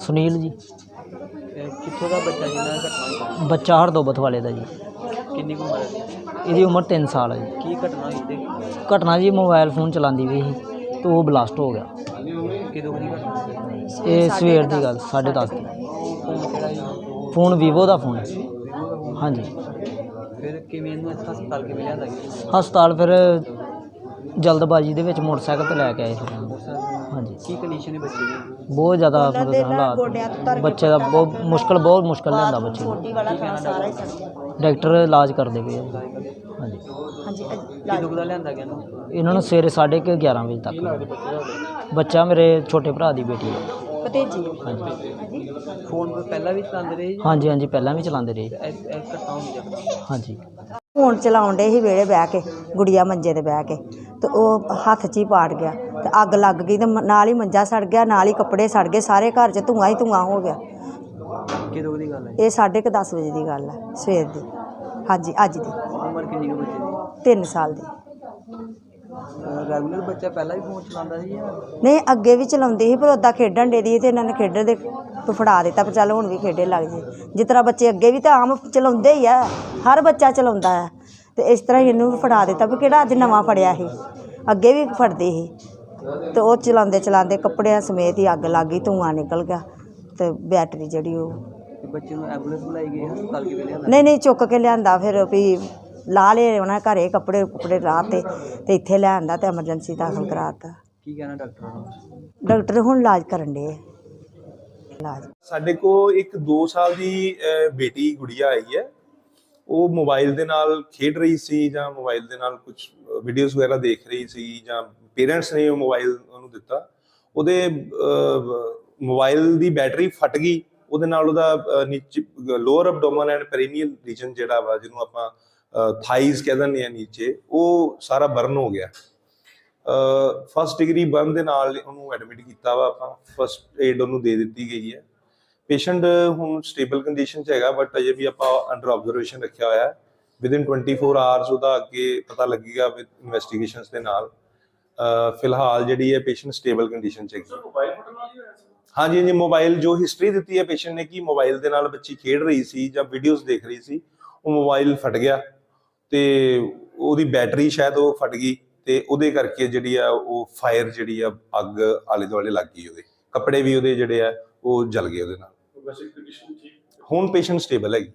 ਸੁਨੀਲ ਜੀ। ਇਹ ਕਿੱਥੋਂ ਦਾ ਬੱਚਾ ਜਿਹਨਾਂ ਦਾ ਘਟਨਾ ਹੋਈ ਬੱਚਾ ਹਰਦੋਬਤ ਵਾਲੇ ਦਾ ਜੀ। ਕਿੰਨੀ ਕੁ ਉਮਰ ਹੈ ਇਹਦੀ ਉਮਰ 3 ਸਾਲ ਹੈ ਜੀ। ਕੀ ਘਟਨਾ ਹੋਈ ਤੇ ਘਟਨਾ ਜੀ ਮੋਬਾਈਲ ਫੋਨ ਚਲਾਉਂਦੀ ਵੀ ਸੀ ਤੇ ਉਹ ਬਲਾਸਟ ਹੋ ਗਿਆ। ਕਿਦੋਂ ਦੀ ਘਟਨਾ ਸੀ? ਇਹ ਸਵੇਰ ਦੀ ਗੱਲ 10:30 ਦੀ। ਫੋਨ ਕਿਹੜਾ ਸੀ ਫੋਨ ਵੀਵੋ ਦਾ ਫੋਨ ਹੈ। ਹਾਂਜੀ। ਫਿਰ ਕਿਵੇਂ ਇਹਨੂੰ ਇੱਥੇ ਹਸਪਤਾਲ ਕਿਵੇਂ ਲਿਆਂਦਾ ਗਿਆ ਹਸਪਤਾਲ ਫਿਰ ਜਲਦਬਾਜ਼ੀ ਦੇ ਵਿੱਚ ਮੋਟਰਸਾਈਕਲ ਤੇ ਲੈ ਕੇ ਆਏ ਉਹਨੂੰ। ਹਾਂਜੀ। ਕੀ ਕੰਡੀਸ਼ਨ ਹੈ ਬੱਚੇ ਦੀ? ਬਹੁਤ ਜ਼ਿਆਦਾ ਮਤਲਬ ਹਾਲਾਤ ਬੱਚੇ ਦਾ ਬਹੁਤ ਮੁਸ਼ਕਲ ਬਹੁਤ ਮੁਸ਼ਕਲ ਲੈਂਦਾ ਬੱਚੇ ਨੂੰ। ਡਾਕਟਰ ਇਲਾਜ ਕਰਦੇ ਪਏ ਆ। ਹਾਂਜੀ। ਕਿਦੋਂ ਦਾ ਲਿਆਂਦਾ ਗਿਆ ਇਹਨੂੰ? ਇਹਨਾਂ ਨੂੰ ਸਵੇਰੇ 11:30 ਵਜੇ ਤੱਕ। ਬੱਚਾ ਮੇਰੇ ਛੋਟੇ ਭਰਾ ਦੀ ਬੇਟੀ ਹੈ ਭਤੀਜੀ। ਹਾਂਜੀ। ਫੋਨ ਪਹਿਲਾਂ ਵੀ ਚਲਾਉਂਦੇ ਰਹੇ ਜੀ? ਹਾਂਜੀ ਹਾਂਜੀ ਪਹਿਲਾਂ ਵੀ ਚਲਾਉਂਦੇ ਰਹੇ। ਇਹ ਇਹ ਘਟਨਾ ਹੋਈ ਜਦੋਂ ਹਾਂਜੀ। ਫੋਨ ਚਲਾਉਣ ਡੇ ਸੀ ਵੇੜੇ ਬਹਿ ਕੇ ਗੁੜੀਆ ਮੰਜੇ ਤੇ ਬਹਿ ਕੇ ਤੇ ਉਹ ਹੱਥ 'ਚ ਹੀ ਪਾੜ ਗਿਆ। ਤੇ ਅੱਗ ਲੱਗ ਗਈ ਤੇ ਮ- ਨਾਲ ਹੀ ਮੰਜਾ ਸੜ ਗਿਆ ਨਾਲ ਹੀ ਕੱਪੜੇ ਸੜ ਗਏ ਸਾਰੇ ਘਰ 'ਚ ਧੂੰਆਂ ਹੀ ਧੂੰਆਂ ਹੋ ਗਿਆ। ਕਿਦੋਂ ਕੁ ਦੀ ਗੱਲ ਹੈ? ਇਹ ਸਾਢੇ ਕੁ ਦਸ ਵਜੇ ਦੀ ਗੱਲ ਹੈ ਸਵੇਰ ਦੀ। ਹਾਂਜੀ ਅੱਜ ਦੀ। ਉਮਰ ਕਿੰਨੀ ਕੁ ਬੱਚੇ ਦੀ? 3 ਸਾਲ ਦੀ। ਰੈਗੂਲਰ ਬੱਚਾ ਪਹਿਲਾਂ ਵੀ ਫੋਨ ਚਲਾਉਂਦਾ ਸੀ ਜਾਂ? ਨਹੀਂ ਅੱਗੇ ਵੀ ਚਲਾਉਂਦੇ ਸੀ ਪਰ ਉਦਾਂ ਖੇਡਣ ਦੇ ਦੀ ਤੇ ਇਹਨਾਂ ਨੇ ਖੇਡਣ ਦੇ ਤੋਂ ਫੜਾ ਦਿੱਤਾ ਪਰ ਚੱਲ ਹੁਣ ਵੀ ਖੇਡੇ ਲੱਗ ਜੇ। ਜਿਸ ਤਰ੍ਹਾਂ ਬੱਚੇ ਅੱਗੇ ਵੀ ਤਾਂ ਆਮ ਚਲਾਉਂਦੇ ਹੀ ਆ ਹਰ ਬੱਚਾ ਚਲਾਉਂਦਾ ਆ ਤੇ ਇਸ ਤਰ੍ਹਾਂ ਹੀ ਇਹਨੂੰ ਵੀ ਫੜਾ ਦਿੱਤਾ ਵੀ ਕਿਹੜਾ ਅੱਜ ਨਵਾਂ ਫੜਿਆ ਸੀ। ਅੱਗੇ ਵੀ ਫੜਦੇ ਸੀ। ਤੇ ਉਹ ਚਲਾਉਂਦੇ ਚਲਾਉਂਦੇ ਕੱਪੜਿਆਂ ਸਮੇਤ ਹੀ ਅੱਗ ਲੱਗ ਗਈ ਧੂੰਆਂ ਨਿਕਲ ਗਿਆ ਤੇ ਬੈਟਰੀ ਜਿਹੜੀ ਉਹ ਤੇ ਬੱਚੇ ਨੂੰ ਐਂਬੂਲੈਂਸ ਬੁਲਾਈ ਗਈ ਹਸਪਤਾਲ ਕਿਵੇਂ ਲਿਆਂਦਾ? ਨਹੀਂ ਨਹੀਂ ਚੁੱਕ ਕੇ ਲਿਆਂਦਾ ਫਿਰ ਵੀ ਲਾ ਲਏ ਉਹਨਾਂ ਘਰੇ ਕੱਪੜੇ ਕੁਪੜੇ ਰਾਹ ਤੇ ਤੇ ਇੱਥੇ ਲਿਆਂਦਾ ਤੇ ਐਮਰਜੈਂਸੀ ਦਾਖਲ ਕਰਾਤਾ। ਕੀ ਕਹਿਣਾ ਡਾਕਟਰਾਂ ਨੂੰ? ਡਾਕਟਰ ਹੁਣ ਇਲਾਜ ਕਰਨ ਦੇ ਇਲਾਜ। ਸਾਡੇ ਕੋ ਇੱਕ 2 ਸਾਲ ਦੀ ਅਹ, ਬੇਟੀ ਗੁੜੀਆ ਆਈ ਹੈ। ਉਹ ਮੋਬਾਈਲ ਦੇ ਨਾਲ ਖੇਡ ਰਹੀ ਸੀ ਜਾਂ ਮੋਬਾਈਲ ਦੇ ਨਾਲ ਕੁਝ ਵੀਡੀਓਜ਼ ਵਗੈਰਾ ਦੇਖ ਰਹੀ ਸੀ ਜਾਂ ਪੇਰੈਂਟਸ ਨੇ ਉਹ ਮੋਬਾਈਲ ਉਹਨੂੰ ਦਿੱਤਾ। ਉਹਦੇ ਮੋਬਾਈਲ ਦੀ ਬੈਟਰੀ ਫਟ ਗਈ। ਉਹਦੇ ਨਾਲ ਉਹਦਾ ਅਹ, ਨੀਚੇ lower abdomen and perineal region ਜਿਹੜਾ ਵਾ ਜਿਹਨੂੰ ਆਪਾਂ ਥਾਈਜ਼ ਕਹਿ ਦਿੰਦੇ ਆ ਨੀਚੇ ਉਹ ਸਾਰਾ ਬਰਨ ਹੋ ਗਿਆ। ਫਸਟ ਡਿਗਰੀ ਬਰਨ ਦੇ ਨਾਲ ਉਹਨੂੰ ਐਡਮਿਟ ਕੀਤਾ ਵਾ ਆਪਾਂ। ਫਸਟ ਏਡ ਉਹਨੂੰ ਦੇ ਦਿੱਤੀ ਗਈ ਹੈ। ਪੇਸ਼ੈਂਟ ਹੁਣ ਸਟੇਬਲ ਕੰਡੀਸ਼ਨ 'ਚ ਹੈਗਾ ਬਟ ਅਜੇ ਵੀ ਆਪਾਂ ਅੰਡਰ ਆਬਜ਼ਰਵੇਸ਼ਨ ਰੱਖਿਆ ਹੋਇਆ। ਹੈ ਵਿਦਿਨ 24 ਆਵਰਸ ਉਹਦਾ ਅੱਗੇ ਪਤਾ ਲੱਗੇਗਾ ਵਿਦ ਇਨਵੈਸਟੀਗੇਸ਼ਨਸ ਦੇ ਨਾਲ। ਫਿਲਹਾਲ ਜਿਹੜੀ ਹੈ ਪੇਸ਼ੈਂਟ ਸਟੇਬਲ ਕੰਡੀਸ਼ਨ 'ਚ ਹੈਗੀ। ਹਾਂਜੀ ਹਾਂਜੀ ਮੋਬਾਈਲ ਜੋ ਹਿਸਟਰੀ ਦਿੱਤੀ ਹੈ ਪੇਸ਼ੈਂਟ ਨੇ ਕਿ ਮੋਬਾਈਲ ਦੇ ਨਾਲ ਬੱਚੀ ਖੇਡ ਰਹੀ ਸੀ ਜਾਂ ਵੀਡੀਓਜ਼ ਦੇਖ ਰਹੀ ਸੀ ਉਹ ਮੋਬਾਈਲ ਫਟ ਗਿਆ ਤੇ ਉਹਦੀ ਬੈਟਰੀ ਸ਼ਾਇਦ ਉਹ ਫਟ ਗਈ ਤੇ ਉਹਦੇ ਕਰਕੇ ਜਿਹੜੀ ਆ ਉਹ ਫਾਇਰ ਜਿਹੜੀ ਆ ਅੱਗ ਆਲੇ ਦੁਆਲੇ ਲੱਗ ਗਈ ਉਹਦੇ। ਕੱਪੜੇ ਵੀ ਉਹਦੇ ਜਿਹੜੇ ਆ ਉਹ ਜਲ ਗਏ ਉਹਦੇ ਨਾਲ। ਹੁਣ ਪੇਸ਼ੈਂਟ ਸਟੇਬਲ ਹੈਗੀ।